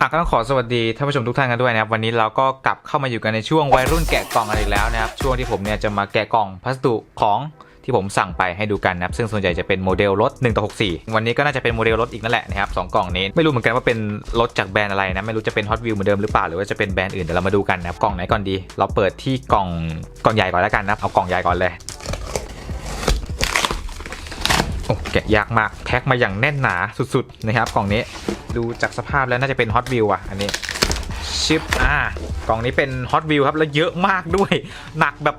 อะก็ต้องขอสวัสดีท่านผู้ชมทุกท่านกันด้วยนะครับวันนี้เราก็กลับเข้ามาอยู่กันในช่วงวัยรุ่นแกะกล่องกันอีกแล้วนะครับช่วงที่ผมเนี่ยจะมาแกะกล่องพัสดุของที่ผมสั่งไปให้ดูกันนะครับซึ่งส่วนใหญ่จะเป็นโมเดลรถ1ต่อ64 วันนี้ก็น่าจะเป็นโมเดลรถอีกนั่นแหละนะครับสองกล่องนี้ไม่รู้เหมือนกันว่าเป็นรถจากแบรนด์อะไรนะไม่รู้จะเป็น Hot Wheels เหมือนเดิมหรือเปล่าหรือว่าจะเป็นแบรนด์อื่นเดี๋ยวเรามาดูกันนะครับกล่องไหนก่อนดี เราเปิดที่กล่องกล่องใหญ่ก่อนแล้วกันนะเอากล่องใหญ่ก่อนเลย โอ้แกะยากมากแพ็คมาอย่างแน่นหนาสุดๆนะครับกล่องนี้ดูจากสภาพแล้วน่าจะเป็นฮอตวิวอะอันนี้ชิปอ่ากล่องนี้เป็นฮอตวิวครับแล้วเยอะมากด้วย หนักแบบ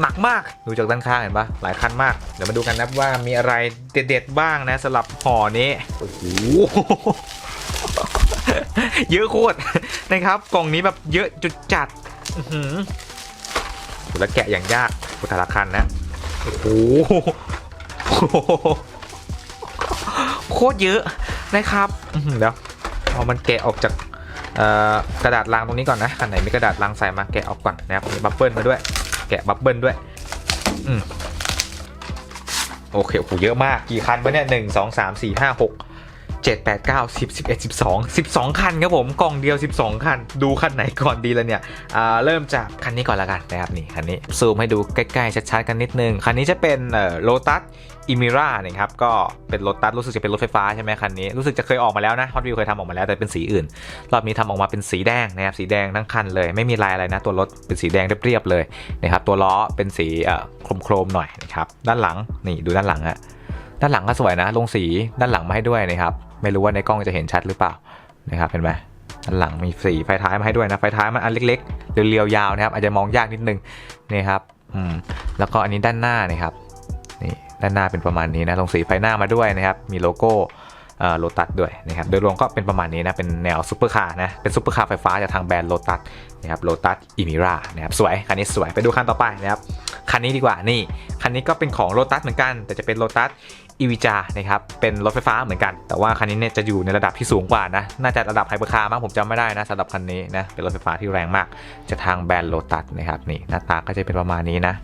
หนักมากดูจากด้านข้างเห็นปะหลายคันมาก เดี๋ยวมาดูกันนะว่ามีอะไรเด็ดๆบ้างนะสำหรับห่อนี้โอ้โหเยอะโคตรนะครับกล่องนี้แบบเยอะจุดจัดอือแล้วแกะอย่างยากกุแต่ละคันนะโอ้โห โคตรเยอะนะครับเดี๋ยวเอามันแกะออกจากกระดาษรางตรงนี้ก่อนนะอันไหนมีกระดาษรางใส่มาแกะออกก่อนนะครับมีบับเบิ้ลมาด้วย แกะบับเบิ้ลด้วยอืมโอเคโอ้โหเยอะมากกี่คันวะเนี่ยหนึ่งสองสามสี่ห้าหก เจ็ดแปดเก้าสิบสิบเอ็ดสิบสองสิบสองคันครับผมกล่องเดียวสิบสองคัน ดูคันไหนก่อนดีละเนี่ยอ่าเริ่มจากคันนี้ก่อนละกันนะครับนี่คันนี้ซูมให้ดูใกล้ๆชัดๆกันนิดนึง คันนี้จะเป็นเอ่อโลตัสอิมิรานะครับก็เป็นรถตัสรู้สึกจะเป็นรถไฟฟ้าใช่ไหมคันนี้รู้สึกจะเคยออกมาแล้วนะฮอตวิวเคยทำออกมาแล้วแต่เป็นสีอื่น รอบนี้ทำออกมาเป็นสีแดงนะครับสีแดงทั้งคันเลย ไม่มีลายอะไรนะ ตัวรถเป็นสีแดงเรียบๆเลยนะครับตัวล้อเป็นสีเอ่อโครมๆหน่อยนะครับด้านหลังนี่ดูด้านหลังอะ ด้านหลังก็สวยนะ ลงสีด้านหลังมาให้ด้วยนะครับ ไม่รู้ว่าในกล้องจะเห็นชัดหรือเปล่านะครับ เห็นไหมด้านหลังมีสีไฟท้ายมาให้ด้วยนะ ไฟท้ายมันอันเล็กๆเรียวๆยาวนะครับ อาจจะมองยากนิดนึงนี่ครับ อืม แล้วก็อันนี้ด้านหน้านะครับ นี่ด้านหน้าเป็นประมาณนี้นะ ลงสีไฟหน้ามาด้วยนะครับ มีโลโก้โลตัสด้วยนะครับโดยรวมก็เป็นประมาณนี้นะเป็นแนวซูเปอร์คาร์นะเป็นซูเปอร์คาร์ไฟฟ้าจากทางแบรนด์โลตัสนะครับโลตัสอิมิรานะครับสวยคันนี้สวยไปดูคันต่อไปนะครับ คันนี้ดีกว่านี่ คันนี้ก็เป็นของโลตัสเหมือนกัน แต่จะเป็นโลตัสอีวิจานะครับ เป็นรถไฟฟ้าเหมือนกัน แต่ว่าคันนี้เนี่ยจะอยู่ในระดับที่สูงกว่านะ น่าจะระดับไฮเปอร์คาร์มั้งผมจำไม่ได้นะสำหรับคันนี้นะ เป็นรถไฟฟ้าที่แรงมาก จะทางแบรนด์โลตัสนะครับ นี่หน้าตาก็จะเป็นประมาณนี้นะ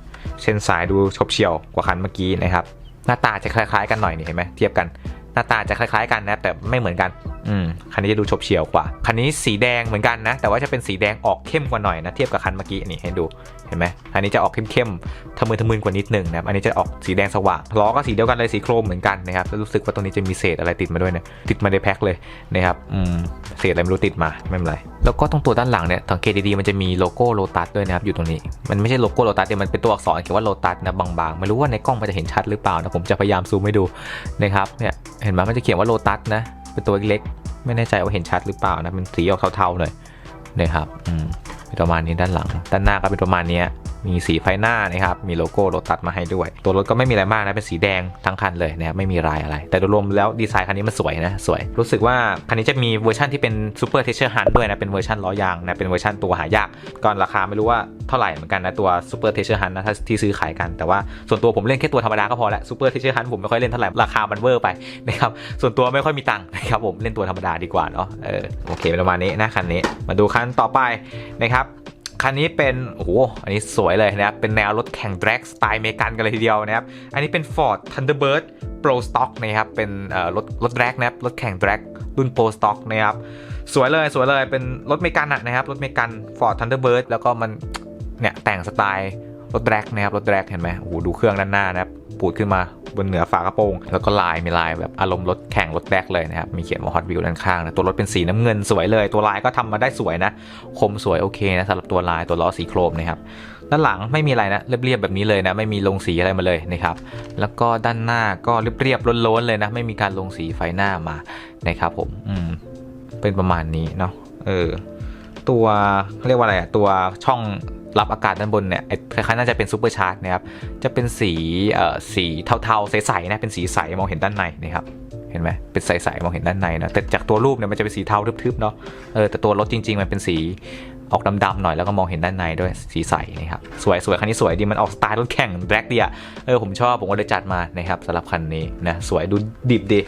เส้นสายดูชบเฉี่ยวกว่าคันเมื่อกี้นะครับ หน้าตาจะคล้ายๆ กันหน่อยนี่เห็นไหมเทียบกัน หน้าตาจะคล้ายๆกันนะ แต่ไม่เหมือนกันอืมคันนี้จะดูชบเฉียวกว่า คันนี้สีแดงเหมือนกันนะ แต่ว่าจะเป็นสีแดงออกเข้มกว่าหน่อยนะ เทียบกับคันเมื่อกี้นี่ให้ดูเห็นไหมอันนี้จะออกเข้มๆทะมึนทะมึนกว่านิดหนึ่งนะครับอันนี้จะออกสีแดงสว่างล้อก็สีเดียวกันเลยสีโครมเหมือนกันนะครับแล้วรู้สึกว่าตรงนี้จะมีเศษอะไรติดมาด้วยนะติดมาในแพ็คเลยนะครับอืมเศษอะไรไม่รู้ติดมาไม่เป็นไรแล้วก็ตรงตัวด้านหลังเนี่ยสังเกตดีๆมันจะมีโลโก้โลตัสด้วยนะครับอยู่ตรงนี้ มันไม่ใช่โลโก้โลตัสเดียมันเป็นตัวอักษรเขียนว่าโลตัสนะบางๆไม่รู้ว่าในกล้องมันจะเห็นชัดหรือเปล่านะผมจะพยายามซูมให้ดูนะครับเนี่ยเห็นไหมมันจะเขียนว่าโลตัสนะ เป็นตัวเล็กๆไม่แน่ใจว่าเห็นชัดหรือเปล่านะเป็นสีออกเทาๆหน่อยนะครับอืม เป็นประมาณนี้ด้านหลัง ด้านหน้าก็เป็นประมาณนี้มีสีไฟหน้านะครับ มีโลโก้รถตัดมาให้ด้วย ตัวรถก็ไม่มีอะไรมากนะ เป็นสีแดงทั้งคันเลยนะครับ ไม่มีลายอะไร แต่โดยรวมแล้วดีไซน์คันนี้มันสวยนะ สวย รู้สึกว่าคันนี้จะมีเวอร์ชันที่เป็นซูเปอร์เทเชอร์ฮันด้วยนะ เป็นเวอร์ชันล้อยางนะ เป็นเวอร์ชันตัวหายาก ก่อนราคาไม่รู้ว่าเท่าไหร่เหมือนกันนะตัวซูเปอร์เทเชอร์ฮันนะถ้าที่ซื้อขายกัน แต่ว่าส่วนตัวผมเล่นแค่ตัวธรรมดาก็พอละซูเปอร์เทเชอร์ฮันผมไม่ค่อยเล่นเท่าไหร่ ราคามันเวอร์ไปนะครับ ส่วนตัวไม่ค่อยมีตังค์นะครับผม เล่นตัวธรรมดาดีกว่าเนาะ เออ โอเคประมาณนี้นะคันนี้ มาดูคันต่อไปนะครับคันนี้เป็นโอ้โหอันนี้สวยเลยนะครับ เป็นแนวรถแข่งแดร็กสไตล์เมกันกันเลยทีเดียวนะครับ อันนี้เป็น Ford Thunderbird Pro Stock นะครับ เป็นรถรถแดร็กนะครับ รถแข่งแดร็กรุ่น Pro Stock นะครับ สวยเลยสวยเลยเป็นรถเมกันนะครับ รถเมกัน Ford Thunderbird แล้วก็มันเนี่ยแต่งสไตล์รถแดร็กนะครับ รถแดร็กเห็นไหมโอ้โหดูเครื่องด้านหน้านะครับ ปูดขึ้นมาบนเหนือฝากระโปรง แล้วก็ลายมีลายแบบอารมณ์รถแข่งรถแดกเลยนะครับ มีเขียนว่า Hot Wheels ด้านข้างนะตัวรถเป็นสีน้ำเงินสวยเลย ตัวลายก็ทำมาได้สวยนะ คมสวยโอเคนะสำหรับตัวลายตัวล้อสีโครมนะครับด้านหลังไม่มีอะไรนะเรียบๆแบบนี้เลยนะ ไม่มีลงสีอะไรมาเลยนะครับ แล้วก็ด้านหน้าก็เรียบๆล้นๆเลยนะ ไม่มีการลงสีไฟหน้ามานะครับผมอืมเป็นประมาณนี้เนาะเออตัวเรียกว่าอะไรอะตัวช่อง รับอากาศด้านบนเนี่ยคล้ายๆน่าจะเป็นซูเปอร์ชาร์จนะครับจะเป็นสีเอ่อสีเทาๆใสๆนะเป็นสีใสมองเห็นด้านในนะครับเห็นไหมเป็นใสๆมองเห็นด้านในนะแต่จากตัวรูปเนี่ยมันจะเป็นสีเทาทึบๆเนาะเออแต่ตัวรถจริง ๆ มันเป็นสีออกดำๆหน่อยแล้วก็มองเห็นด้านในด้วยสีใสนะครับสวยสวยคันนี้สวยดีมันออกสไตล์รถแข่งแร็กดีอะเออผมชอบผมก็เลยจัดมานะครับสำหรับคันนี้นะสวยดูดิบดี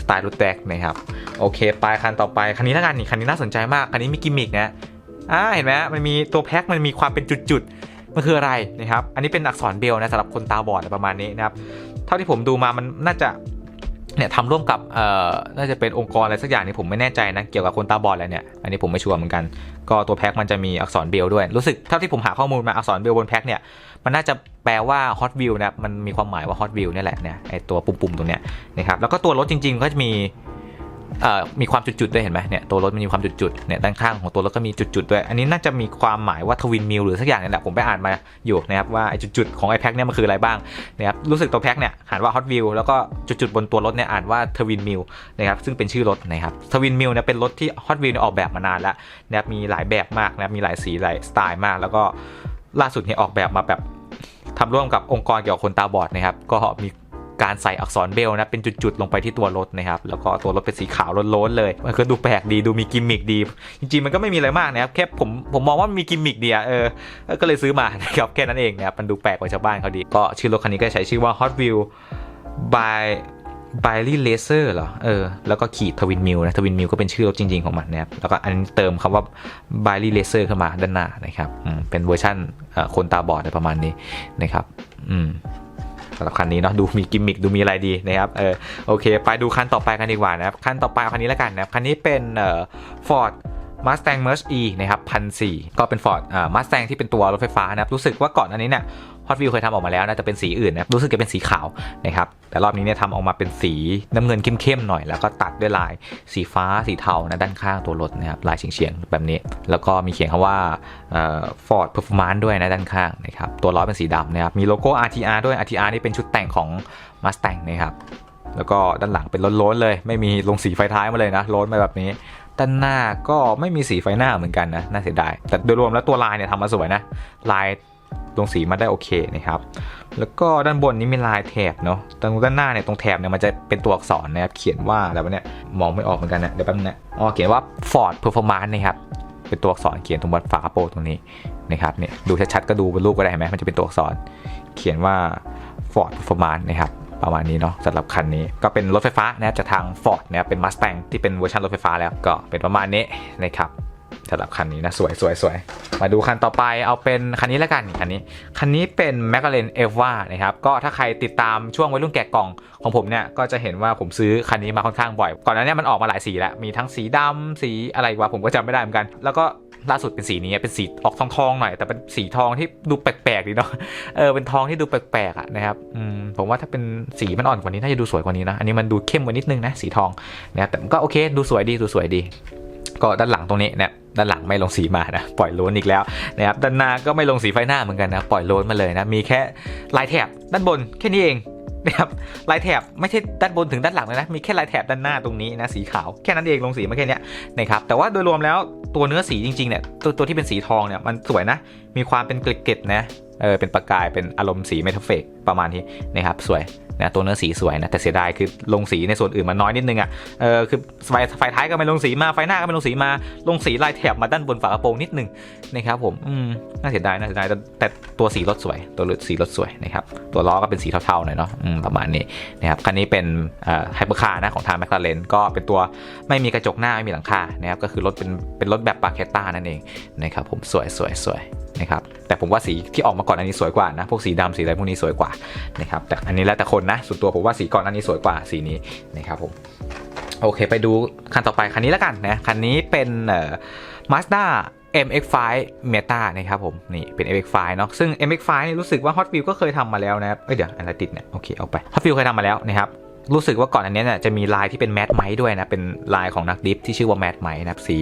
สไตล์รถแร็กนะครับโอเค ไปคันต่อไปคันนี้ล้วกันนี่คันนี้น่าสนใจมากคันนี้มีกิมมิกนะ อ่าเห็นไหมมันมีตัวแพ็คมันมีความเป็นจุดๆมันคืออะไรนะครับ อันนี้เป็นอักษรเบลนะสำหรับคนตาบอดอะไรประมาณนี้นะครับ เท่าที่ผมดูมามันน่าจะเนี่ยทำร่วมกับเอ่อน่าจะเป็นองค์กรอะไรสักอย่างนี่ผมไม่แน่ใจนะเกี่ยวกับคนตาบอดอะไรเนี่ยอันนี้ผมไม่ชัวร์เหมือนกัน ก็ตัวแพ็คมันจะมีอักษรเบลด้วย รู้สึกเท่าที่ผมหาข้อมูลมาอักษรเบลบนแพ็คเนี่ยมันน่าจะแปลว่า hot view นะมันมีความหมายว่า hot view เนี่ยแหละเนี่ยไอตัวปุ่มๆตรงเนี้ยนะครับแล้วก็ตัวรถจริงๆก็จะมี มีความจุดๆด้วยเห็นไหมเนี่ยตัวรถมันมีความจุดๆเนี่ยด้านข้างของตัวรถก็มีจุดๆด้วย อันนี้น่าจะมีความหมายว่าทวินมิลหรือสักอย่างนี่แหละผมไปอ่านมาอยู่นะครับว่าไอ้จุดๆของไอแพ็คเนี่ยมันคืออะไรบ้างนะครับรู้สึกตัวแพ็คเนี่ยอ่านว่า hot view แล้วก็จุดๆบนตัวรถเนี่ยอ่านว่าทวินมิลนะครับซึ่งเป็นชื่อรถนะครับทวินมิลเนี่ยเป็นรถที่ฮอตวิ l ออกแบบมานานแล้วนะครับมีหลายแบบมากนะครับมีหลายสีหลายสไตล์มาก แล้วก็ล่าสุดเนี่ยออกแบบมาแบบทำร่วมกับองค์กรเกี่ยวกับคนตาบอดนะครับก็มี การใส่อักษรเบลนะเป็นจุดๆลงไปที่ตัวรถนะครับแล้วก็ตัวรถเป็นสีขาวโล้นๆเลยมันก็ดูแปลกดีดูมีกิมมิกดี จริงๆมันก็ไม่มีอะไรมากนะครับแค่ผมผมมองว่ามีกิมมิกดีอะเออก็เลยซื้อมานะครับแค่นั้นเองนะครับมันดูแปลกกว่าชาวบ้านเขาดี ก็ชื่อรถคันนี้ก็ใช้ชื่อว่า Hot Wheel by บ i ลี่เลเซอร์เหรอ เออ แล้วก็ขีดทวินมิลนะ ทวินมิลก็เป็นชื่อรถจริง ๆ ของมันนะครับ แล้วก็อันนี้เติมคำว่าบ i ลี่เลเซอร์เข้ามาด้านหน้านะครับอืมเป็นเวอร์ชั่นคนตาบอดอะไรประมาณนี้นะครับ อืม สำหรับคันนี้เนาะดูมีกิมมิคดูมีอะไรดีนะครับเออโอเค ไปดูคันต่อไปกันดีกว่านะครับคันต่อไปคันนี้แล้วกันนะครับคันนี้เป็นเอ่อฟอร์ด Mustang Merge E นะครับพันสก็เป็น Ford อ่า Mustang ที่เป็นตัวรถไฟฟ้านะครับรู้สึกว่าก่อนอันนี้เนี่ยฮอตวิวเคยทำออกมาแล้วนะแต่เป็นสีอื่นนะรู้สึกจะเป็นสีขาวนะครับแต่รอบนี้เนี่ยทำออกมาเป็นสีน้ำเงินเข้มๆหน่อย แล้วก็ตัดด้วยลายสีฟ้าสีเทานะด้านข้างตัวรถนะครับลายเฉียงๆแบบนี้ แล้วก็มีเขียนคำว่าฟอร์ดเพอร์ฟอร์มานด้วยนะด้านข้างนะครับตัวล้อเป็นสีดำนะครับมีโลโก้ RTR ด้วย RTR นี่เป็นชุดแต่งของ Mustang นะครับแล้วก็ด้านหลังเป็นล้นๆเลย ไม่มีลงสีไฟท้ายมาเลยนะล้นมาแบบนี้ ด้านหน้าก็ไม่มีสีไฟหน้าเหมือนกันนะน่าเสียดายแต่โดยรวมแล้วตัวลายเนี่ยทำมาสวยนะลายลงสีมาได้โอเคนะครับแล้วก็ด้านบนนี้มีลายแถบเนาะตรงด้านหน้าเนี่ยตรงแถบเนี่ยมันจะเป็นตัวอักษรนะครับเขียนว่าอะไรวะเนี่ยมองไม่ออกเหมือนกันนะเดี๋ยวแป๊บนึงนะอ๋อเขียนว่า Ford Performance นะครับเป็นตัวอักษรเขียนตรงบนฝากระโปรงตรงนี้นะครับเนี่ยดูชัดๆก็ดูบนรูปก็ได้เห็นไหมมันจะเป็นตัวอักษร เขียนว่า Ford Performance นะครับ ประมาณนี้เนาะสำหรับคันนี้ก็เป็นรถไฟฟ้านะจากทาง Ford นะครับเป็น Mustang ที่เป็นเวอร์ชันรถไฟฟ้าแล้วก็เป็นประมาณนี้นะครับสำหรับคันนี้นะสวยสวยสวยมาดูคันต่อไปเอาเป็นคันนี้แล้วกันคันนี้คันนี้เป็น m c l a r e n e v a นะครับก็ถ้าใครติดตามช่วงวัยรุ่นแกะกล่องของผมเนี่ยก็จะเห็นว่าผมซื้อคันนี้มาค่อนข้างบ่อย ก่อนหน้านี้มันออกมาหลายสีแล้วมีทั้งสีดำสีอะไรวะผมก็จำไม่ได้เหมือนกัน แล้วก็ ล่าสุดเป็นสีนี้เป็นสีออกทองทองๆหน่อย แต่เป็นสีทองที่ดูแปลกๆดีเนาะเออเป็นทองที่ดูแปลกๆอะนะครับอืมผมว่าถ้าเป็นสีมันอ่อนกว่านี้น่าจะดูสวยกว่านี้นะอันนี้มันดูเข้มกว่านิดนึงนะสีทองนะแต่ก็โอเคดูสวยดีดูสวยดี ก็ด้านหลังตรงนี้เนี่ยด้านหลังไม่ลงสีมานะปล่อยโลนอีกแล้วนะครับด้านหน้าก็ไม่ลงสีไฟหน้าเหมือนกันนะปล่อยโลนมาเลยนะมีแค่ลายแถบด้านบนแค่นี้เอง นะครับลายแถบไม่ใช่ด้านบนถึงด้านหลังเลยนะ มีแค่ลายแถบด้านหน้าตรงนี้นะสีขาวแค่นั้นเองลงสีมาแค่นี้นะครับแต่ว่าโดยรวมแล้วตัวเนื้อสีจริงๆเนี่ยตัวตัวที่เป็นสีทองเนี่ยมันสวยนะ มีความเป็นเกล็ดๆนะเออเป็นประกายเป็นอารมณ์สีเมทัลเฟกประมาณนี้นะครับสวย นะตัวเนื้อสีสวยนะแต่เสียดายคือลงสีในส่วนอื่นมันน้อยนิดนึงอะเออคือไฟไฟท้ายก็ไม่ลงสีมาไฟหน้าก็ไม่ลงสีมาลงสีลายแถบมาด้านบนฝากระโปรงนิดนึงนะครับผมอืมน่าเสียดายน่าเสียดายแต่แต่ตัวสีรถสวย ตัวสีรถสวยนะครับตัวล้อก็เป็นสีเทาๆหน่อยเนาะประมาณนี้นะครับคันนี้เป็นไฮเปอร์คาร์นะของทางแมคลาเรนก็เป็นตัวไม่มีกระจกหน้าไม่มีหลังคานะครับก็คือรถเป็นเป็นรถแบบปาเคต้านั่นเองนะครับผมสวยสวยสวยนะครับแต่ผมว่าสีที่ออกมาก่อนอันนี้สวยกว่านะพวกสีดำสีอะไรพวกนี้สวยกว่านะครับแต่อันนี้แล้วแต่คนนะส่วนตัวผมว่าสีก่อนอันนี้สวยกว่าสีนี้นะครับผมโอเค ไปดูคันต่อไปคันนี้แล้วกันนะคันนี้เป็นเอ่อ Mazda MX5 Meta นะครับผมนี่เป็น MX5 เนาะซึ่ง MX5 นี่รู้สึกว่า Hot Wheels ก็เคยทำมาแล้วนะครับเอ้ยเดี๋ยวอะไรติดเนี่ยโอเคเอาไป Hot Wheels เคยทำมาแล้วนะครับรู้สึกว่าก่อนอันนี้เนี่ยจะมีลายที่เป็นแมทไมท์ด้วยนะ เป็นลายของนักดิฟที่ชื่อว่าแมทไมท์นะครับสี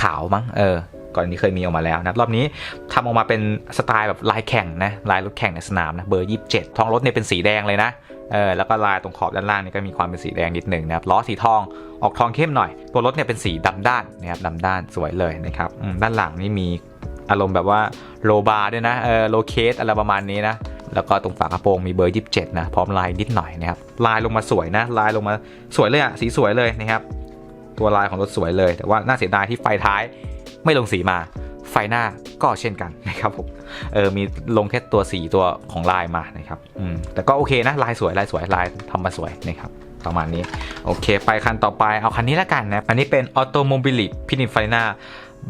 ขาวมั้งเออ ก่อนนี้เคยมีออกมาแล้วนะรอบนี้ทำออกมาเป็นสไตล์แบบลายแข่งนะลายรถแข่งในสนามนะเบอร์ 27 ท้องรถเนี่ยเป็นสีแดงเลยนะ เออแล้วก็ลายตรงขอบด้านล่างนี่ก็มีความเป็นสีแดงนิดหนึ่งนะครับล้อสีทองออกทองเข้มหน่อย ตัวรถเนี่ยเป็นสีดำด้านนะครับดำด้านสวยเลยนะครับด้านหลังนี่มีอารมณ์แบบว่าโลบาร์ด้วยนะเออโลเคสอะไรประมาณนี้นะแล้วก็ตรงฝากระโปรงมีเบอร์ 27 นะ พร้อมลายนิดหน่อยนะครับลายลงมาสวยนะ ลายลงมาสวยเลยอะสีสวยเลยนะครับ ตัวลายของรถสวยเลย แต่ว่าน่าเสียดายที่ไฟท้ายไม่ลงสีมา ไฟหน้าก็เช่นกันนะครับผม เออ มีลงแค่ตัวสีตัวของลายมานะครับ อืม แต่ก็โอเคนะ ลายสวย ลายสวย ลายทำมาสวยนะครับ ประมาณนี้ โอเค ไปคันต่อไป เอาคันนี้ละกันนะ อันนี้เป็น Automobili p i n i n f a r i n a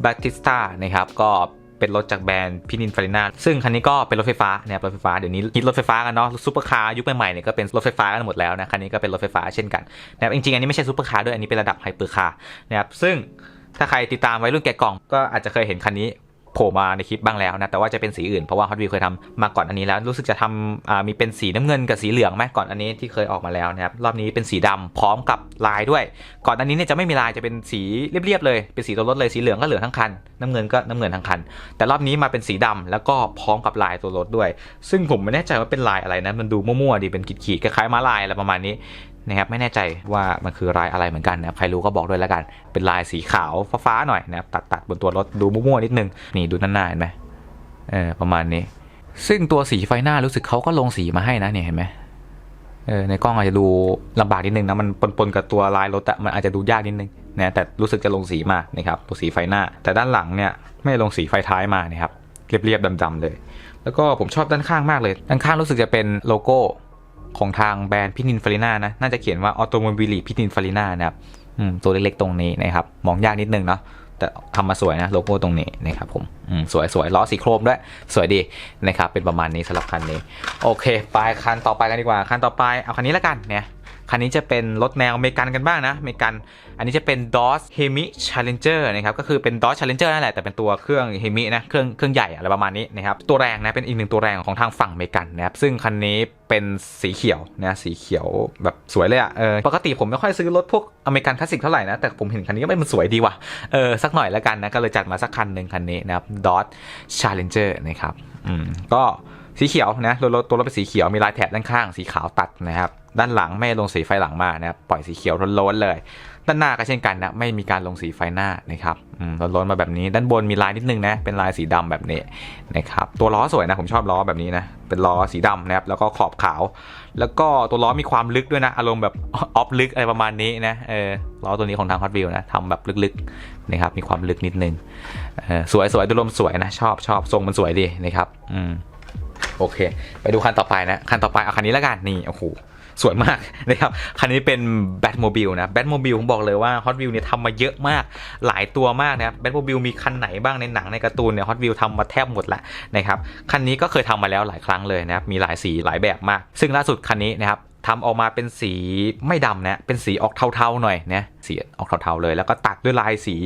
Battista นะครับ ก็เป็นรถจากแบรนด์พินินฟารินาซึ่งคันนี้ก็เป็นรถไฟฟ้านะครับรถไฟฟ้าเดี๋ยวนี้ฮิตรถไฟฟ้ากันเนาะซูเปอร์คาร์ยุคใหม่ๆเนี่ยก็เป็นรถไฟฟ้ากันหมดแล้วนะคันนี้ก็เป็นรถไฟฟ้าเช่นกันนะครับจริงๆอันนี้ไม่ใช่ซูเปอร์คาร์ด้วยอันนี้เป็นระดับไฮเปอร์คาร์นะครับซึ่ง ถ้าใครติดตามไว้รุ่นแกะกล่อง ก็อาจจะเคยเห็นคันนี้โผล่มาในคลิปบ้างแล้วนะ แต่ว่าจะเป็นสีอื่นเพราะว่า Hot Wheels เคยทำมาก่อนอันนี้แล้ว รู้สึกจะทำมีเป็นสีน้ำเงินกับสีเหลืองไหมก่อนอันนี้ที่เคยออกมาแล้วนะครับ รอบนี้เป็นสีดำพร้อมกับลายด้วย ก่อนอันนี้เนี่ยจะไม่มีลายจะเป็นสีเรียบๆเลย เป็นสีตัวรถเลย สีเหลืองก็เหลืองทั้งคัน น้ำเงินก็น้ำเงินทั้งคัน แต่รอบนี้มาเป็นสีดำแล้วก็พร้อมกับลายตัวรถด้วย ซึ่งผมไม่แน่ใจว่าเป็นลายอะไรนะ มันดูมั่วๆดี เป็นขีดๆ คล้ายๆม้าลายอะไรประมาณนี้ นะครับไม่แน่ใจว่ามันคือลายอะไรเหมือนกันนะครับใครรู้ก็บอกด้วยแล้วกัน เป็นลายสีขาวฟ้าๆหน่อยนะครับตัดๆบนตัวรถดูมั่วๆนิดนึงนี่ดูด้าหน้าเห็นไหมเออประมาณนี้ ซึ่งตัวสีไฟหน้ารู้สึกเขาก็ลงสีมาให้นะเนี่ยเห็นไหมเออในกล้องอาจจะดูลำบากนิดนึงนะมันปนๆกับตัวลายรถอะมันอาจจะดูยากนิดนึงนะแต่รู้สึกจะลงสีมานะครับตัวสีไฟหน้า แต่ด้านหลังเนี่ยไม่ลงสีไฟท้ายมานะครับเรียบๆดำๆเลย แล้วก็ผมชอบด้านข้างมากเลย ด้านข้างรู้สึกจะเป็นโลโก้ ของทางแบรนด์พินินฟาริน่านะ น่าจะเขียนว่าออโตโมบิลีพินินฟาริน่านะครับอืมตัวเล็กๆตรงนี้นะครับ มองยากนิดนึงเนาะ แต่ทำมาสวยนะโลโก้ตรงนี้นะครับผมอืมสวยๆล้อสีโครมด้วย สวยดีนะครับ เป็นประมาณนี้สำหรับคันนี้ โอเค ไปคันต่อไปกันดีกว่า คันต่อไปเอาคันนี้ละกันเนี่ย คันนี้จะเป็นรถแนวเมกันกันบ้างนะเมกัน อันนี้จะเป็น Dodge Hemi Challenger นะครับ ก็คือเป็น Dodge Challenger นั่นแหละ แต่เป็นตัวเครื่อง Hemi นะ เครื่องเครื่องใหญ่อะไรประมาณนี้นะครับ ตัวแรงนะ เป็นอีกหนึ่งตัวแรงของทางฝั่งเมกันนะครับ ซึ่งคันนี้เป็นสีเขียวนะ สีเขียวแบบสวยเลยอะ่ะ เออ ปกติผมไม่ค่อยซื้อรถพวกอเมริกันคลาสสิกเท่าไหร่นะ แต่ผมเห็นคันนี้ก็มันสวยดีว่ะ เออ สักหน่อยแล้วกันนะ ก็เลยจัดมาสักคันหนึ่งคันนี้นะครับ Dodge Challenger นะครับ อืม ก็สีเขียวนะรถรถตัวรถเป็นสีเขียว มีลายแถบด้านข้าง สีขาวตัดนะครับ ด้านหลังไม่ลงสีไฟหลังมานะครับปล่อยสีเขียวล้นๆเลย ด้านหน้าก็เช่นกันนะไม่มีการลงสีไฟหน้านะครับอืมล้นๆมาแบบนี้ ด้านบนมีลายนิดนึงนะเป็นลายสีดำแบบนี้นะครับตัวล้อสวยนะผมชอบล้อแบบนี้นะเป็นล้อสีดำนะครับแล้วก็ขอบขาว แล้วก็ตัวล้อมีความลึกด้วยนะอารมณ์แบบออฟลึกอะไรประมาณนี้นะเออล้อตัวนี้ของทาง Hot Wheels นะทำแบบลึกๆนะครับมีความลึกนิดนึงเออสวยสวยๆดยรวมสวยนะชอบชอบทรงมันสวยดีนะครับอืมโอเค ไปดูคันต่อไปนะ คันต่อไปเอาคันนี้แล้วกัน นี่ โอ้โห สวยมากนะครับ คันนี้เป็นแบทโมบิลนะแบทโมบิลผมบอกเลยว่า Hot Wheels เนี่ยทำมาเยอะมากหลายตัวมากนะครับแบทโมบิลมีคันไหนบ้างในหนังในการ์ตูนเนี่ย Hot Wheels ทำมาแทบหมดละนะครับคันนี้ก็เคยทำมาแล้วหลายครั้งเลยนะครับมีหลายสีหลายแบบมาก ซึ่งล่าสุดคันนี้นะครับทำออกมาเป็นสีไม่ดำนะ เป็นสีออกเทาๆหน่อยนะสีออกเทาๆเลย แล้วก็ตัดด้วยลายสี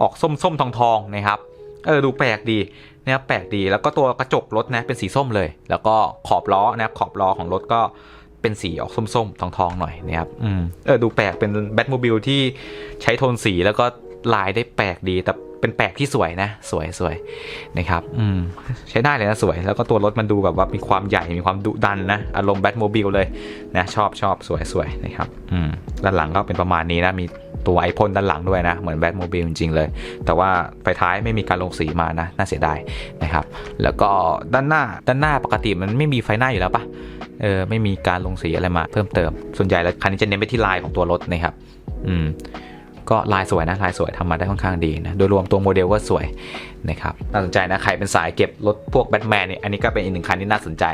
ออกส้มๆทองๆนะครับ เออดูแปลกดีนะครับแปลกดี แล้วก็ตัวกระจกรถนะเป็นสีส้มเลย แล้วก็ขอบล้อนะขอบล้อของรถก็ เป็นสีออกส้มๆ ทองๆ หน่อยนะครับอืมเออดูแปลกเป็นแบทโมบิลที่ใช้โทนสีแล้วก็ลายได้แปลกดีแต่เป็นแปลกที่สวยนะ สวยสวยนะครับอืมใช้ได้เลยนะสวย แล้วก็ตัวรถมันดูแบบว่ามีความใหญ่มีความดุดันนะอารมณ์แบทโมบิลเลยนะชอบชอบสวยสวยนะครับอืมด้านหลังก็เป็นประมาณนี้นะ มีตัวไอพ่นด้านหลังด้วยนะ เหมือนแบทโมบิลจริง ๆ เลย แต่ว่าไฟท้ายไม่มีการลงสีมานะ น่าเสียดายนะครับ แล้วก็ด้านหน้าด้านหน้าปกติมันไม่มีไฟหน้าอยู่แล้วปะ เออไม่มีการลงสีอะไรมาเพิ่มเติม ส่วนใหญ่แล้วคันนี้จะเน้นไปที่ลายของตัวรถนะครับ อืมก็ลายสวยนะลายสวยทำมาได้ค่อนข้างดีนะโดยรวมตัวโมเดลก็สวยนะครับน่าสนใจนะใครเป็นสายเก็บรถพวกแบทแมนเนี่ยอันนี้ก็เป็นอีกหนึ่งคันที่น่าสนใจ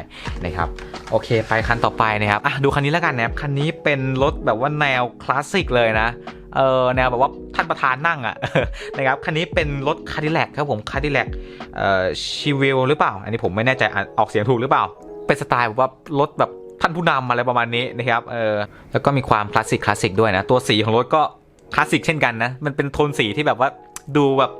นะครับโอเค ไปคันต่อไปนะครับอะดูคันนี้แล้วกันนะครับคันนี้เป็นรถแบบว่าแนวคลาสสิกเลยนะเออแนวแบบว่าท่านประธานนั่งอะนะครับคันนี้เป็นรถคาดิแลกครับผมคาดิแลกเอ่อชิวิลหรือเปล่า อันนี้ผมไม่แน่ใจออกเสียงถูกหรือเปล่า เป็นสไตล์แบบว่ารถแบบท่านผู้นำอะไรประมาณนี้นะครับเออแล้วก็มีความคลาสสิกคลาสสิกด้วยนะ ตัวสีของรถก็คลาสสิกเช่นกันนะ มันเป็นโทนสีที่แบบว่าดูแบบ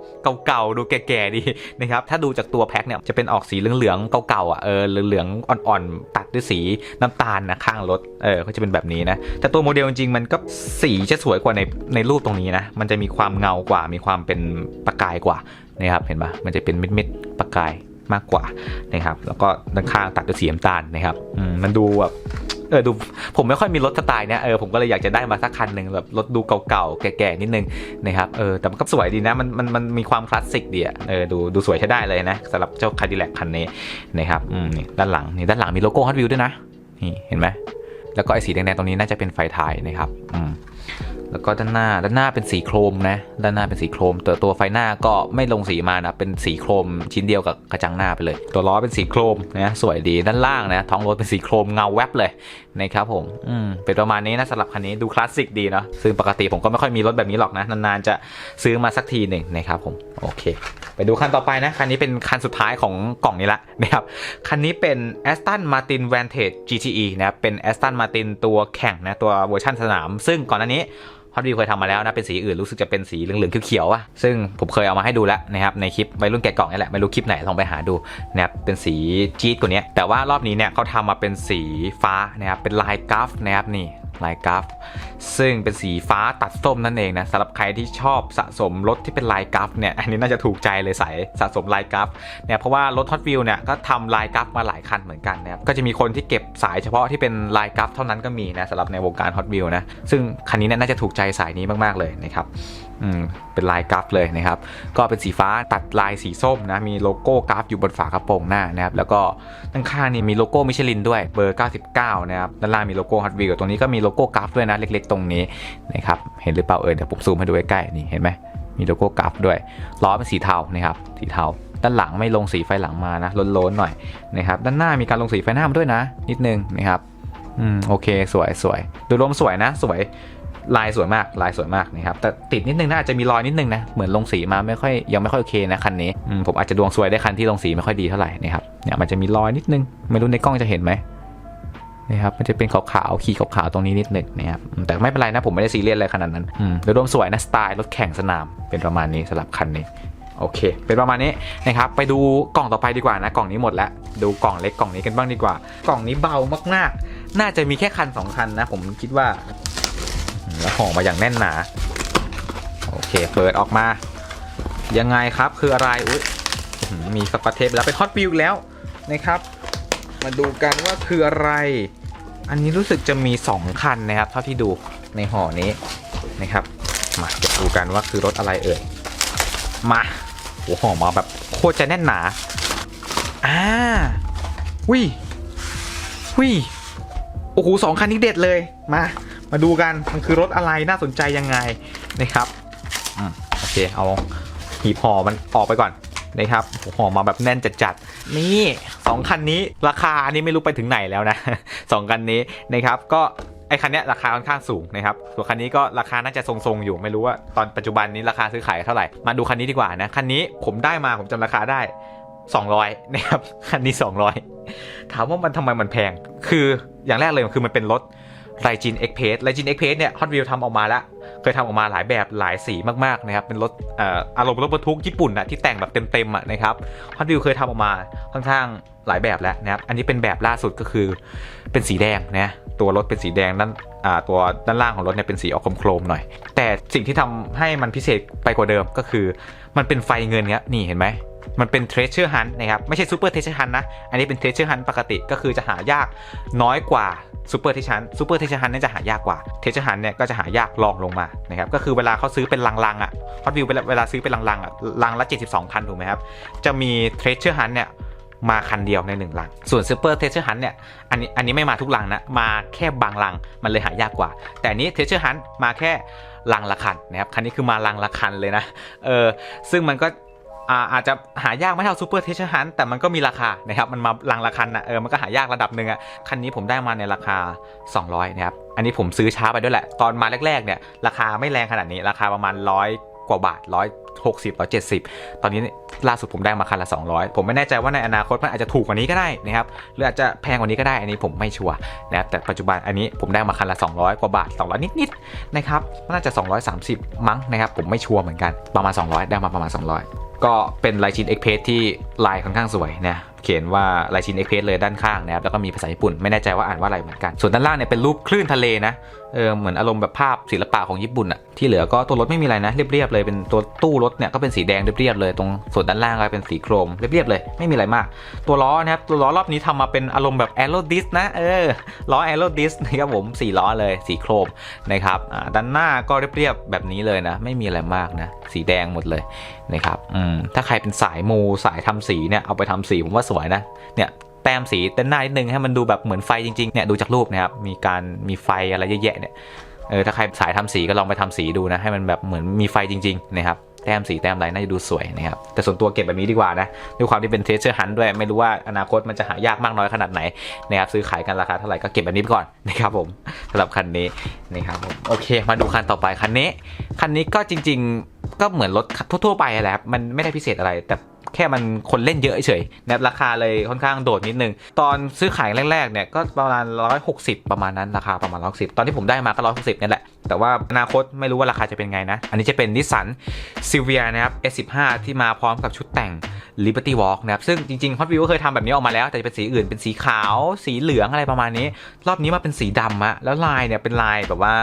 เก่าๆ ดูแก่ๆ ดีนะครับ ถ้าดูจากตัวแพ็คเนี่ยจะเป็นออกสีเหลืองๆ เก่าๆ อะ เออ เหลืองๆ อ่อนๆ ตัดด้วยสีน้ำตาลนะข้างรถ เออ ก็จะเป็นแบบนี้นะ แต่ตัวโมเดลจริงๆ มันก็สีจะสวยกว่าในในรูปตรงนี้นะ มันจะมีความเงากว่า มีความเป็นประกายกว่า นะครับ เห็นปะมันจะเป็นเม็ดๆ ประกาย มากกว่านะครับ แล้วก็ด้านข้างตัดด้วยสีน้ำตาลนะครับมมันดูแบบเออดูผมไม่ค่อยมีรถสไตล์เนี้ยเออผมก็เลยอยากจะได้มาสักคันหนึ่งแบบรถดูเก่าๆแก่ๆนิดนึงนะครับเออแต่มันก็สวยดีนะมันมันมันมีความคลาสสิกดีอะเออดูดูสวยใช้ได้เลยนะสำหรับเจ้าคาดิแลกคันนี้นะครับอืมนี่ด้านหลังนี่ด้านหลังมีโลโก้ฮอตวิวด้วยนะนี่เห็นไหมแล้วก็ไอ้สีแดงๆตรงนี้น่าจะเป็นไฟท้ายนะครับอืม แล้วก็ด้านหน้าด้านหน้าเป็นสีโครมนะด้านหน้าเป็นสีโครมแต่ตัวไฟหน้าก็ไม่ลงสีมานะเป็นสีโครมชิ้นเดียวกับกระจังหน้าไปเลย ตัวล้อเป็นสีโครมนะสวยดีด้านล่างนะท้องรถเป็นสีโครมเงาแวบเลยนะครับผมอืมเป็นประมาณนี้นะสำหรับคันนี้ดูคลาสสิกดีเนาะซึ่งปกติผมก็ไม่ค่อยมีรถแบบนี้หรอกนะนานๆจะซื้อมาสักทีหนึ่งนะครับผมโอเค ไปดูคันต่อไปนะ คันนี้เป็นคันสุดท้ายของกล่องนี้ละนะครับ คันนี้เป็น Aston Martin Vantage GTE นะครับเป็น Aston Martin ตัวแข่งนะตัวเวอร์ชันสนาม ซึ่งก่อนหน้านี้ฮอตวีเคยทำมาแล้วนะ เป็นสีอื่นรู้สึกจะเป็นสีเหลืองๆเขียวๆอะซึ่งผมเคยเอามาให้ดูแล้วนะครับในคลิปวัยรุ่นแกะกล่องนี่แหละ ไม่รู้คลิปไหนลองไปหาดูนะครับเป็นสีจี๊ดกว่านี้แต่ว่ารอบนี้เนี่ยเขาทำมาเป็นสีฟ้านะครับเป็นลายกราฟนะครับนี่ ลายกราฟ ซึ่งเป็นสีฟ้าตัดส้มนั่นเองนะสำหรับใครที่ชอบสะสมรถที่เป็นลายกราฟเนี่ยอันนี้น่าจะถูกใจเลยสายสะสมลายกราฟเนี่ยเพราะว่ารถ Hot Wheels เนี่ยก็ทำลายกราฟมาหลายคันเหมือนกันนะครับก็จะมีคนที่เก็บสายเฉพาะที่เป็นลายกราฟเท่านั้นก็มีนะสำหรับในวงการ Hot Wheels นะซึ่งคันนี้น่าจะถูกใจสายนี้มากๆเลยนะครับอืมเป็นลายกราฟเลยนะครับ ก็เป็นสีฟ้าตัดลายสีส้มนะ มีโลโก้กราฟอยู่บนฝากระโปรงหน้านะครับ แล้วก็ด้านข้างนี่มีโลโก้มิชลินด้วยเบอร์ 99 นะครับ ด้านล่างมีโลโก้ Hot Wheels ตรงนี้ก็มีโลโก้กราฟด้วยนะเล็กๆ ตรงนี้นะครับเห็นหรือเปล่าเออเดี๋ยวผมซูมให้ดูใกล้ๆนี่เห็นไหมมีโลโก้กราฟด้วยล้อเป็นสีเทานะครับสีเทาด้านหลังไม่ลงสีไฟหลังมานะล้นๆหน่อยนะครับด้านหน้ามีการลงสีไฟหน้ามาด้วยนะ นิดนึงนะครับอืมโอเคสวยสวยโดยรวมสวยนะ สวยลายสวยมากลายสวยมากนะครับแต่ติดนิดนึงนะอาจจะมีรอยนิดนึงนะเหมือนลงสีมาไม่ค่อยยังไม่ค่อยโอเคนะคันนี้ผมอาจจะดวงสวยได้คันที่ลงสีไม่ค่อยดีเท่าไหร่นะครับเนี่ยมันจะมีรอยนิดนึงไม่รู้ในกล้องจะเห็นไหม นะครับมันจะเป็นขาวๆขีดขาวๆตรงนี้นิดนึงนะครับแต่ไม่เป็นไรนะผมไม่ได้ซีเรียสอะไรขนาดนั้นอืมโดยรวมสวยนะสไตล์รถแข่งสนามเป็นประมาณนี้สำหรับคันนี้โอเค เป็นประมาณนี้นะครับ ไปดูกล่องต่อไปดีกว่านะ กล่องนี้หมดแล้ว ดูกล่องเล็กกล่องนี้กันบ้างดีกว่า กล่องนี้เบามากๆ น่าจะมีแค่คันสองคันนะ ผมคิดว่า แล้วห่อมาอย่างแน่นหนา โอเค เปิดออกมา ยังไงครับ คืออะไร อุ้ยมีสกอตเทปแล้วเป็นฮอตวิวแล้วนะครับ มาดูกันว่าคืออะไร อันนี้รู้สึกจะมี 2 คันนะครับ เท่าที่ดูในห่อนี้นะครับ มาจะดูกันว่าคือรถอะไรเอ่ย มาโอ้โหห่อมาแบบโคตรจะแน่นหนา อ่าวิวิโอ้โหสองคันนี้เด็ดเลย มา มาดูกัน มันคือรถอะไรน่าสนใจยังไงนะครับ อืม โอเค เอาหีบห่อมันออกไปก่อน นะครับห่อมาแบบแน่นจัดๆนี่สองคันนี้ราคาอันนี้ไม่รู้ไปถึงไหนแล้วนะสองคันนี้นะครับก็ไอคันนี้ราคาค่อนข้างสูงนะครับส่วนคันนี้ก็ราคาน่าจะทรงๆอยู่ไม่รู้ว่าตอนปัจจุบันนี้ราคาซื้อขายเท่าไหร่ มาดูคันนี้ดีกว่านะ คันนี้ผมได้มาผมจำราคาได้ 200นะครับ คันนี้ 200 ถามว่ามันทำไมมันแพง คืออย่างแรกเลยคือมันเป็นรถไรจินเอ็กเพสไรจินเอ็กเพสเนี่ยฮอตวิวทำออกมาแล้ว เคยทำออกมาหลายแบบหลายสีมากๆนะครับเป็นรถอารมณ์รถบรรทุกญี่ปุ่นอะที่แต่งแบบเต็มๆอะนะครับฮอตวิวเคยทำออกมาค่อนข้างหลายแบบแล้วนะครับอันนี้เป็นแบบล่าสุดก็คือเป็นสีแดงนะตัวรถเป็นสีแดงด้านอ่าตัวด้านล่างของรถเนี่ยเป็นสีออกโครมๆหน่อย แต่สิ่งที่ทำให้มันพิเศษไปกว่าเดิมก็คือ มันเป็นไฟเงินเนี้ยนี่เห็นไหม มันเป็น treasure hunt นะครับไม่ใช่ super treasure hunt นนะอันนี้เป็น treasure hunt ปกติก็คือจะหายากน้อยกว่า super treasure hunt super treasure hunt เนี่จะหายากกว่า treasure hunt เนี่ยก็จะหายากรองลงมานะครับก็คือเวลาเขาซื้อเป็นลังๆอะ hot view เวลาซื้อเป็นลังๆอะลังละ 72,000ถูกไหมครับจะมี treasure hunt เนี่ยมาคันเดียวในหนึ่งลัง ส่วน super treasure hunt เนี่ย อันนี้ อันนี้ไม่มาทุกลังนะ มาแค่บางลัง มันเลยหายากกว่า แต่อันนี้ treasure hunt มาแค่ลังละคันนะครับ คันนี้คือมาลังละคันเลยนะ เออ ซึ่งมันก็ อาจจะหายากไม่เท่าซูเปอร์เทชฮันแต่มันก็มีราคานะครับ มันมาลังละคันนะเออมันก็หายากระดับหนึ่งอะคันนี้ผมได้มาในราคา 200 นะครับ อันนี้ผมซื้อช้าไปด้วยแหละ ตอนมาแรกๆเนี่ยราคาไม่แรงขนาดนี้ราคาประมาณร้อยกว่าบาทร้อยหกสิบร้อยเจ็ดสิบตอนนี้ล่าสุดผมได้มาคันละ 200 ผมไม่แน่ใจว่าในอนาคตมันอาจจะถูกกว่านี้ก็ได้นะครับหรืออาจจะแพงกว่านี้ก็ได้อันนี้ผมไม่ชัวร์นะครับแต่ปัจจุบันอันนี้ผมได้มาคันละ 200 กว่าบาท 200 นิดๆนะครับน่าจะ 230 มั้งนะครับผมไม่ชัวร์เหมือนกันประมาณ 200 ได้มาประมาณ 200 ก็เป็นลายชิ้นเอ็กเพสที่ลายค่อนข้างสวยนะ เขียนว่าลายชินเอ็กเพสเลยด้านข้างนะครับแล้วก็มีภาษาญี่ปุ่นไม่แน่ใจว่าอ่านว่าอะไรเหมือนกัน ส่วนด้านล่างเนี่ยเป็นรูปคลื่นทะเลนะเออเหมือนอารมณ์แบบภาพศิลปะของญี่ปุ่นอะที่เหลือก็ตัวรถไม่มีอะไรนะเรียบๆเลยเป็นตัวตู้รถเนี่ยก็เป็นสีแดงเรียบๆเลยตรงส่วนด้านล่างก็เป็นสีโครมเรียบๆเลยไม่มีอะไรมาก ตัวล้อนะครับตัวล้อรอบนี้ทำมาเป็นอารมณ์แบบแอโรดิสนะเออล้อแอโรดิสนะครับผมสีล้อเลยสีโครมนะครับด้านหน้าก็เรียบๆแบบนี้เลยนะไม่มีอะไรมากนะสีแดงหมดเลยนะครับอืมถ้าใครเป็นสายมูสายทำสีเนี่ยเอาไปทำสีผมว่าสวยนะ เนี่ยแต้มสีด้านหน้านิดนึงให้มันดูแบบเหมือนไฟจริงๆ เนี่ยดูจากรูปนะครับ มีการมีไฟอะไรเยอะแยะเนี่ย เออถ้าใครสายทำสีก็ลองไปทำสีดูนะ ให้มันแบบเหมือนมีไฟจริงๆนะครับแต้มสีแต้มอะไรน่าจะดูสวยนะครับ แต่ส่วนตัวเก็บแบบนี้ดีกว่านะ ด้วยความที่เป็นเทสเชอร์ฮันด้วย ไม่รู้ว่าอนาคตมันจะหายากมากน้อยขนาดไหนนะครับ ซื้อขายกันราคาเท่าไหร่ก็เก็บแบบนี้ไปก่อนนะครับผมสำหรับคันนี้นะครับผม โอเค มาดูคันต่อไปคันนี้ คันนี้ก็จริง ๆ ก็เหมือนรถทั่วๆไปแหละครับ มันไม่ได้พิเศษอะไร แต่ แค่มันคนเล่นเยอะเฉยนะครับราคาเลยค่อนข้างโดดนิดนึง ตอนซื้อขายแรกๆเนี่ยก็ประมาณ 160 ประมาณนั้นราคาประมาณ 160 ตอนที่ผมได้มาก็ 160นี่แหละ แต่ว่าอนาคตไม่รู้ว่าราคาจะเป็นไงนะ อันนี้จะเป็นนิสสันซิเวียนะครับ S15 ที่มาพร้อมกับชุดแต่ง Liberty Walk นะครับ ซึ่งจริงๆ Hot Wheels ก็เคยทำแบบนี้ออกมาแล้ว แต่จะเป็นสีอื่นเป็นสีขาว สีเหลืองอะไรประมาณนี้ รอบนี้มาเป็นสีดำอะแล้วลายเนี่ยเป็นลายแบบว่า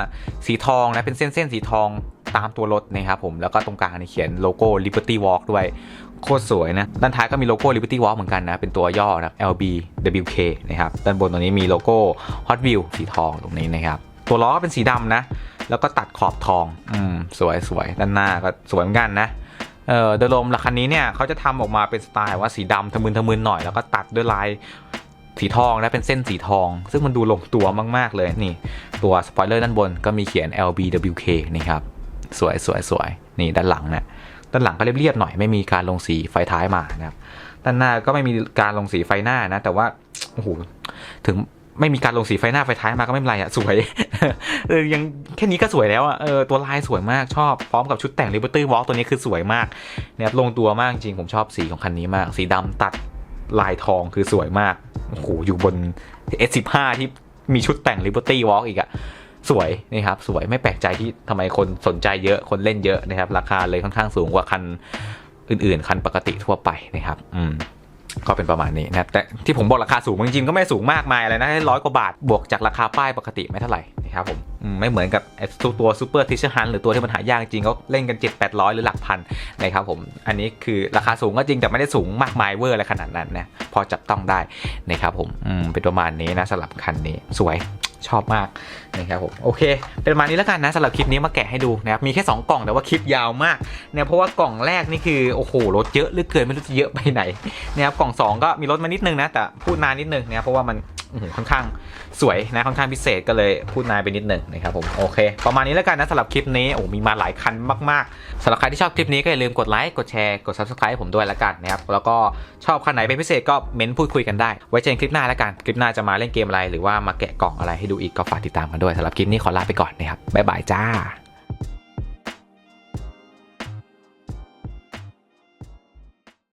สีทองนะเป็นเส้นๆสีทอง ตามตัวรถนะครับผมแล้วก็ตรงกลางมีเขียนโลโก้ Liberty Walk ด้วยโคตรสวยนะ ด้านท้ายก็มีโลโก้ Liberty Walk เหมือนกันนะ เป็นตัวย่อนะ LBWK นะครับ ด้านบนตรงนี้มีโลโก้ Hot Wheels สีทองตรงนี้นะครับ ตัวล้อก็เป็นสีดำนะ แล้วก็ตัดขอบทอง อืม สวยสวย ด้านหน้าก็สวยเหมือนกันนะ เออโดยรวมคันนี้เนี่ยเขาจะทำออกมาเป็นสไตล์ว่าสีดำทะมึนทะมึนหน่อย แล้วก็ตัดด้วยลายสีทองนะเป็นเส้นสีทอง ซึ่งมันดูลงตัวมาก ๆ เลย นี่ ตัวสปอยเลอร์ด้านบนก็มีเขียน LBWK นี่ครับ สวยสวยสวยนี่ด้านหลังเนี่ยด้านหลังก็เรียบๆหน่อยไม่มีการลงสีไฟท้ายมานะครับด้านหน้าก็ไม่มีการลงสีไฟหน้านะ แต่ว่าโอ้โหถึงไม่มีการลงสีไฟหน้าไฟท้ายมาก็ไม่เป็นไรอะสวยเออยังแค่นี้ก็สวยแล้วอะเออตัวลายสวยมากชอบพร้อมกับชุดแต่ง Liberty Walk ตัวนี้คือสวยมากเนี่ยลงตัวมากจริงผมชอบสีของคันนี้มาก สีดำตัดลายทองคือสวยมากโอ้โหอยู่บน S15 ที่มีชุดแต่ง Liberty Walk อีกอะ สวยนะครับสวยไม่แปลกใจที่ทำไมคนสนใจเยอะคนเล่นเยอะนะครับ ราคาเลยค่อนข้างสูงกว่าคันอื่น ๆ คันปกติทั่วไปนะครับ อืมก็เป็นประมาณนี้นะแต่ที่ผมบอกราคาสูงจริงๆก็ไม่สูงมากมายอะไรนะร้อยกว่าบาทบวกจากราคาป้ายปกติไม่เท่าไหร่นะครับผมไม่เหมือนกับไอ้ตัวซูเปอร์ทิชฮันหรือตัวที่มันหายากจริงเขาเล่นกัน 7 8 0 0 หรือหลักพันนะครับผมอันนี้คือราคาสูงก็จริงแต่ไม่ได้สูงมากมายเวอร์อะไรขนาดนั้นนะพอจับต้องได้นะครับผมอืมเป็นประมาณนี้นะสำหรับคันนี้สวย ชอบมากนะครับผมโอเคเป็นมานี้แล้วกันนะสำหรับคลิปนี้มาแกะให้ดูนะครับมีแค่ 2 กล่องแต่ว่าคลิปยาวมากเนี่ยเพราะว่ากล่องแรกนี่คือโอ้โหรถเยอะเหลือเกินไม่รู้จะเยอะไปไหนนะครับกล่อง 2 ก็มีรถมานิดนึงนะแต่พูดนานนิดนึงนะครับเพราะว่ามัน ค่อนข้างสวยนะค่อนข้างพิเศษก็เลยพูดนานไปนิดนึงนะครับผมโอเค ประมาณนี้แล้วกันนะสำหรับคลิปนี้โอ้มีมาหลายคันมากๆสำหรับใครที่ชอบคลิปนี้ก็อย่าลืมกดไลค์กดแชร์กด subscribe ให้ผมด้วยละกันนะครับแล้วก็ชอบคันไหนเป็นพิเศษก็เม้นพูดคุยกันได้ ไว้เจอกันคลิปหน้าแล้วกันคลิปหน้าจะมาเล่นเกมอะไร หรือว่ามาแกะกล่องอะไรให้ดูอีกก็ฝากติดตามกันด้วยสำหรับคลิปนี้ขอลาไปก่อนนะครับบ๊ายบายจ้า